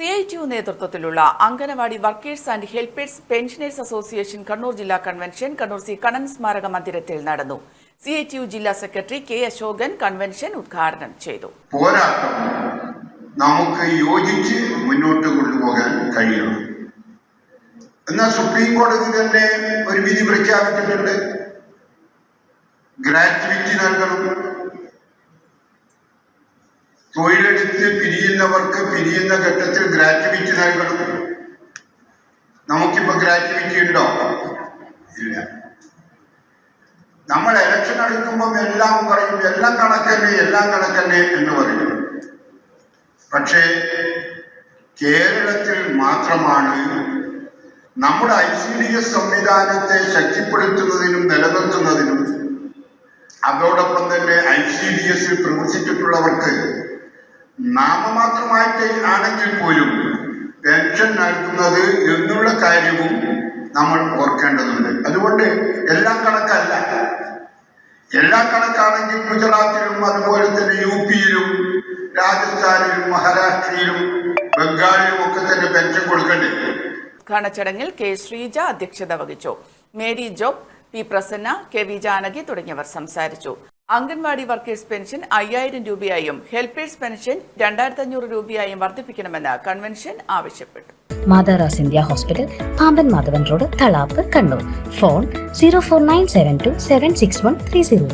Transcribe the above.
C I T U നേതൃത്വത്തിലുള്ള anganwadi workers and helpers pensioners association Kannur ജില്ലാ convention Kannur C Kannan സ്മാരക മന്ദിരത്തിൽ നടന്നു. സി ഐ ടി യു ജില്ലാ സെക്രട്ടറി കെ അശോകൻ കൺവെൻഷൻ ഉദ്ഘാടനം ചെയ്തു. പോരാട്ടം നമുക്ക് യോജിച്ച് മുന്നോട്ട് കൊണ്ടുപോകാൻ കഴിയണം. എന്നാൽ സുപ്രീം കോടതി തന്നെ ഒരു വിധി പ്രഖ്യാപിച്ചിട്ടുണ്ട്. ഗ്രാറ്റുവിറ്റി നൽകണം. തൊഴിലെടുത്ത് പിരിയുന്നവർക്ക് പിരിയുന്ന ഘട്ടത്തിൽ ഗ്രാറ്റുവിറ്റി നൽകണം. നമുക്കിപ്പോ ഗ്രാറ്റുവിറ്റി ഉണ്ടോ? ഇല്ല. നമ്മൾ ഇലക്ഷൻ എടുക്കുമ്പോൾ എല്ലാം പറയും എല്ലാം കണക്കന്നെ എല്ലാം കണക്കന്നെ എന്ന് പറയും. പക്ഷേ കേരളത്തിൽ മാത്രമാണ് നമ്മുടെ ഐ സി ഡി എസ് സംവിധാനത്തെ ശക്തിപ്പെടുത്തുന്നതിനും നിലനിർത്തുന്നതിനും അതോടൊപ്പം തന്നെ ഐ സി ഡി എസിൽ പ്രവർത്തിച്ചിട്ടുള്ളവർക്ക് നാമമാത്രമായിട്ട് ആണെങ്കിൽ പോലും പെൻഷൻ നൽകുന്നത് എന്നുള്ള കാര്യവും നമ്മൾ ഓർക്കേണ്ടതുണ്ട്. അതുകൊണ്ട് എല്ലാ കണക്കല്ല. എല്ലാ കണക്കാണെങ്കിൽ ഗുജറാത്തിലും അതുപോലെ തന്നെ യു പിയിലും രാജസ്ഥാനിലും മഹാരാഷ്ട്രയിലും ബംഗാളിലും ഒക്കെ തന്നെ പെൻഷൻ കൊടുക്കണ്ടേ ഉദ്ഘാടന ചടങ്ങിൽ കെ ശ്രീജ അധ്യക്ഷത വഹിച്ചു. Mary Job P Prasanna K V Janaki തുടങ്ങിയവർ സംസാരിച്ചു. അംഗൻവാടി വർക്കേഴ്സ് പെൻഷൻ അയ്യായിരം രൂപയായും ഹെൽപ്പേഴ്സ് പെൻഷൻ രണ്ടായിരത്തി അഞ്ഞൂറ് രൂപയായും വർദ്ധിപ്പിക്കണമെന്ന് കൺവെൻഷൻ ആവശ്യപ്പെട്ടു. മാതാറാസ് India hospital Pamban Madhavan road Thalap Kannur phone zero four nine seven two seven six one three zero